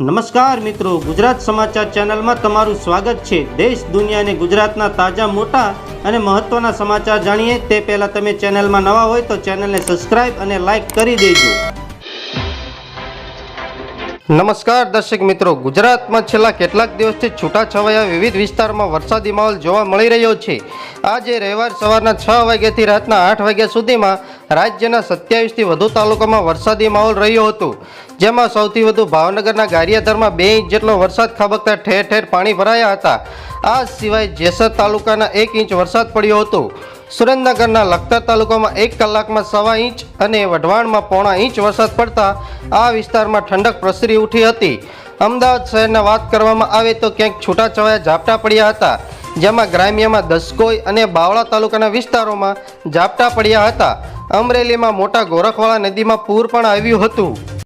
નમસ્કાર મિત્રો, ગુજરાત સમાચાર ચેનલમાં તમારું સ્વાગત છે. દેશ દુનિયાને ગુજરાતના તાજા, મોટા અને મહત્વના સમાચાર જાણીએ. તે પહેલાં તમે ચેનલમાં નવા હોય તો ચેનલને સબસ્ક્રાઇબ અને લાઇક કરી દેજો. નમસ્કાર દર્શક મિત્રો. ગુજરાતમાં છેલ્લા કેટલાક દિવસથી છૂટાછવાયા વિવિધ વિસ્તારમાં વરસાદી માહોલ જોવા મળી રહ્યો છે. આજે રવિવાર સવારના છ વાગ્યાથી રાતના આઠ વાગ્યા સુધીમાં રાજ્યના સત્યાવીસથી વધુ તાલુકામાં વરસાદી માહોલ રહ્યો હતો. જેમાં સૌથી વધુ ભાવનગરના ગારિયાધરમાં બે ઇંચ જેટલો વરસાદ ખાબકતા ઠેર ઠેર પાણી ભરાયા હતા. આ સિવાય જેસર તાલુકાના એક ઇંચ વરસાદ પડ્યો હતો. સુરેન્દ્રનગરના લખતર તાલુકામાં એક કલાકમાં સવા ઇંચ અને વઢવાણમાં પોણા ઇંચ વરસાદ પડતા આ વિસ્તારમાં ઠંડક પ્રસરી ઉઠી હતી. અમદાવાદ શહેરના વાત કરવામાં આવે તો ક્યાંક છૂટાછવાયા ઝાપટા પડ્યા હતા, જેમાં ગ્રામ્યમાં દસકોઈ અને બાવળા તાલુકાના વિસ્તારોમાં ઝાપટા પડ્યા હતા. અમરેલીમાં મોટા ગોરખવાળા નદીમાં પૂર પણ આવ્યું હતું.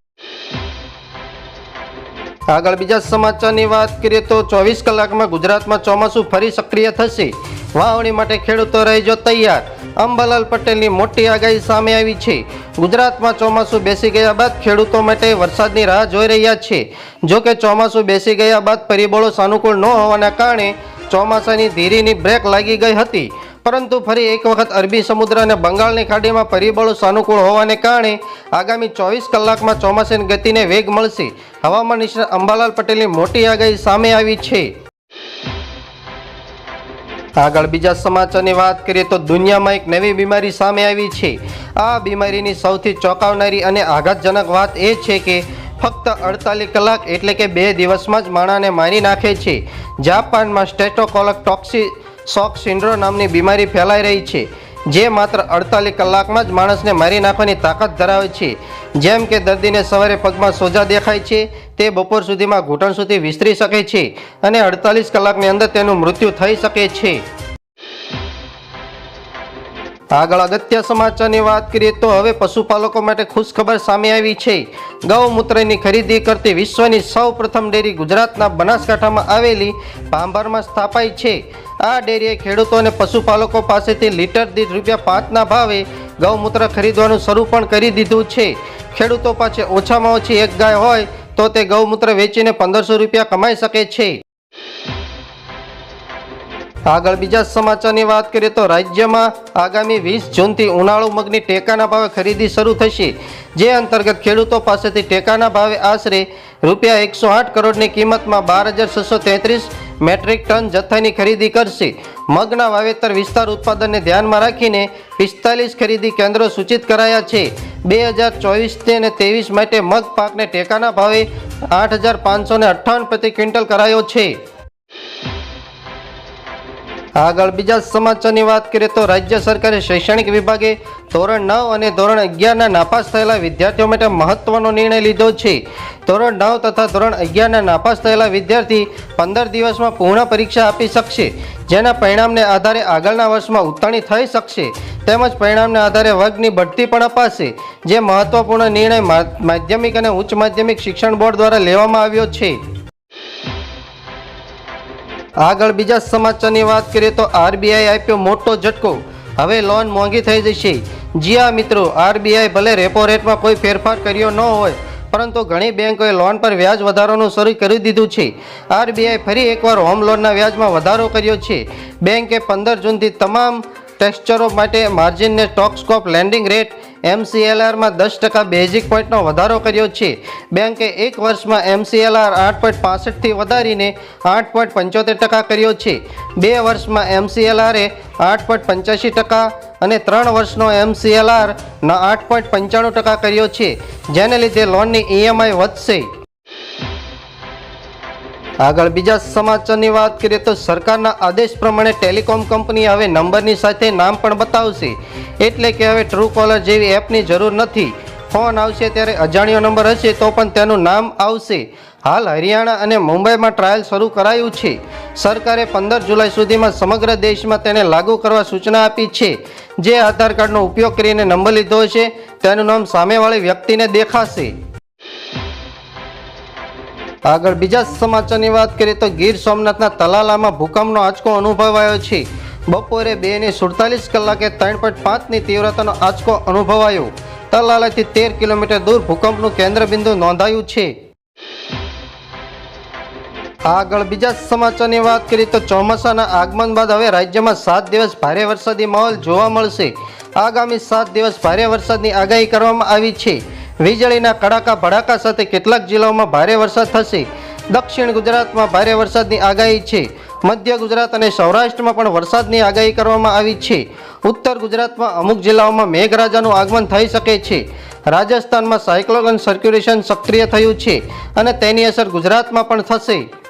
આગળ બીજા સમાચારની વાત કરીએ તો ચોવીસ કલાકમાં ગુજરાતમાં ચોમાસું ફરી સક્રિય થશે. વાવણી માટે ખેડૂતો રહેજો તૈયાર. અંબાલાલ પટેલની મોટી આગાહી સામે આવી છે. ગુજરાતમાં ચોમાસું બેસી ગયા બાદ ખેડૂતો માટે વરસાદની રાહ જોઈ રહ્યા છે. જો કે ચોમાસું બેસી ગયા બાદ પરિબળો સાનુકૂળ ન હોવાના કારણે ચોમાસાની ધીરીની બ્રેક લાગી ગઈ હતી. પરંતુ ફરી એક વખત અરબી સમુદ્ર અને બંગાળની ખાડીમાં પરિબળો સાનુકૂળ હોવાને કારણે આગામી ચોવીસ કલાકમાં ચોમાસાની ગતિને વેગ મળશે. હવામાન નિષ્ણાત અંબાલાલ પટેલની મોટી આગાહી સામે આવી છે. આગળ બીજા સમાચારની વાત કરીએ તો દુનિયામાં એક નવી બીમારી સામે આવી છે. આ બીમારીની સૌથી ચોંકાવનારી અને આઘાતજનક વાત એ છે કે ફક્ત અડતાલીસ કલાક એટલે કે બે દિવસમાં જ માણાને મારી નાખે છે. જાપાનમાં સ્ટેટોકોલક ટોક્સી શોક સિન્ડ્રો નામની બીમારી ફેલાઈ રહી છે, જે માત્ર અડતાલીસ કલાકમાં જ માણસને મારી નાખવાની તાકાત ધરાવે છે. જેમ કે દર્દીને સવારે પગમાં સોજા દેખાય છે, તે બપોર સુધીમાં ઘૂંટણ સુધી વિસ્તરી શકે છે અને અડતાલીસ કલાકની અંદર તેનું મૃત્યુ થઈ શકે છે. આગળ અગત્ય સમાચારની વાત કરીએ તો હવે પશુપાલકો માટે ખુશખબર સામે આવી છે. ગૌમૂત્રની ખરીદી કરતી વિશ્વની સૌ પ્રથમ ડેરી ગુજરાતના બનાસકાંઠામાં આવેલી ભાંભરમાં સ્થાપાઈ છે. આ ડેરીએ ખેડૂતો અને પશુપાલકો પાસેથી લીટર દીઠ રૂપિયા પાંચના ભાવે ગૌમૂત્ર ખરીદવાનું શરૂ પણ કરી દીધું છે. ખેડૂતો પાસે ઓછામાં ઓછી એક ગાય હોય તો તે ગૌમૂત્ર વેચીને પંદરસો રૂપિયા કમાઈ શકે છે. આગળ બીજા સમાચારની વાત કરીએ તો રાજ્યમાં આગામી વીસ જૂનથી ઉનાળુ મગની ટેકાના ભાવે ખરીદી શરૂ થશે. જે અંતર્ગત ખેડૂતો પાસેથી ટેકાના ભાવે આશરે રૂપિયા એકસો આઠ કરોડની કિંમતમાં બાર હજાર છસો તેત્રીસ મેટ્રિક ટન જથ્થાની ખરીદી કરશે. મગના વાવેતર વિસ્તાર ઉત્પાદનને ધ્યાનમાં રાખીને પિસ્તાલીસ ખરીદી કેન્દ્રો સૂચિત કરાયા છે. બે હજાર ચોવીસ અને ત્રેવીસ માટે મગ પાકને ટેકાના ભાવે આઠ હજાર પાંચસો અઠ્ઠાવન પ્રતિ ક્વિન્ટલ કરાયો છે. આગળ બીજા સમાચારની વાત કરીએ તો રાજ્ય સરકારે શૈક્ષણિક વિભાગે ધોરણ નવ અને ધોરણ અગિયારના નાપાસ થયેલા વિદ્યાર્થીઓ માટે મહત્વનો નિર્ણય લીધો છે. ધોરણ નવ તથા ધોરણ અગિયારના નાપાસ થયેલા વિદ્યાર્થી પંદર દિવસમાં પૂર્ણ પરીક્ષા આપી શકશે, જેના પરિણામને આધારે આગળના વર્ષમાં ઉત્તીર્ણ થઈ શકશે. તેમજ પરિણામને આધારે વર્ગની બઢતી પણ અપાશે, જે મહત્વપૂર્ણ નિર્ણય માધ્યમિક અને ઉચ્ચ માધ્યમિક શિક્ષણ બોર્ડ દ્વારા લેવામાં આવ્યો છે. આગળ બીજા સમાચારની વાત કરીએ તો આરબીઆઈ આપ્યો મોટો ઝટકો. હવે લોન મોંઘી થઈ જશે. જી હા મિત્રો, આરબીઆઈ ભલે રેપો રેટમાં કોઈ ફેરફાર કર્યો ન હોય, પરંતુ ઘણી બેંકોએ લોન પર વ્યાજ વધારોનું શરૂ કરી દીધું છે. આરબીઆઈ ફરી એકવાર હોમ લોનના વ્યાજમાં વધારો કર્યો છે. બેંકે પંદર જૂનથી તમામ ટેક્સચરો માટે માર્જિનને સ્ટોક લેન્ડિંગ રેટ એમસીએલઆરમાં દસ ટકા બેઝિક પોઈન્ટનો વધારો કર્યો છે. બેંકે એક વર્ષમાં એમસીએલઆર આઠ પોઈન્ટ પાસઠથી વધારીને આઠ પોઈન્ટ પંચોતેર ટકા કર્યો છે. બે વર્ષમાં એમસીએલઆરે આઠ પોઈન્ટ પંચ્યાસી ટકા અને ત્રણ વર્ષનો એમસીએલઆરના આઠ પોઈન્ટ પંચાણું ટકા કર્યો છે. જેને લીધે લોનની ઈએમઆઈ વધશે. આગળ બીજા સમાચારની વાત કરીએ તો સરકારના આદેશ પ્રમાણે ટેલિકોમ કંપની હવે નંબરની સાથે નામ પણ બતાવશે. એટલે કે હવે ટ્રુ કોલર જેવી એપની જરૂર નથી. ફોન આવશે ત્યારે અજાણ્યો નંબર હશે તો પણ તેનું નામ આવશે. હાલ હરિયાણા અને મુંબઈમાં ટ્રાયલ શરૂ કરાયું છે. સરકારે પંદર જુલાઈ સુધીમાં સમગ્ર દેશમાં તેને લાગુ કરવા સૂચના આપી છે. જે આધાર કાર્ડનો ઉપયોગ કરીને નંબર લીધો છે તેનું નામ સામેવાળી વ્યક્તિને દેખાશે. આગળ બીજા સમાચારની વાત કરીએ તો ગીર સોમનાથના તલાલામાં ભૂકંપનો આંચકો અનુભવાયો છે. બપોરે બે ને સુડતાલીસ કલાકે ત્રણ પોઈન્ટ પાંચની તીવ્રતાનો આંચકો અનુભવાયો. તલાલાથી તેર કિલોમીટર દૂર ભૂકંપનું કેન્દ્ર બિંદુ નોંધાયું છે. આગળ બીજા સમાચારની વાત કરીએ તો ચોમાસાના આગમન બાદ હવે રાજ્યમાં સાત દિવસ ભારે વરસાદી માહોલ જોવા મળશે. આગામી સાત દિવસ ભારે વરસાદની આગાહી કરવામાં આવી છે. વીજળીના કડાકા ભડાકા સાથે કેટલાક જિલ્લાઓમાં ભારે વરસાદ થશે. દક્ષિણ ગુજરાતમાં ભારે વરસાદની આગાહી છે. મધ્ય ગુજરાત અને સૌરાષ્ટ્રમાં પણ વરસાદની આગાહી કરવામાં આવી છે. ઉત્તર ગુજરાતમાં અમુક જિલ્લાઓમાં મેઘરાજાનું આગમન થઈ શકે છે. રાજસ્થાનમાં સાયક્લોન સર્ક્યુલેશન સક્રિય થયું છે અને તેની અસર ગુજરાતમાં પણ થશે.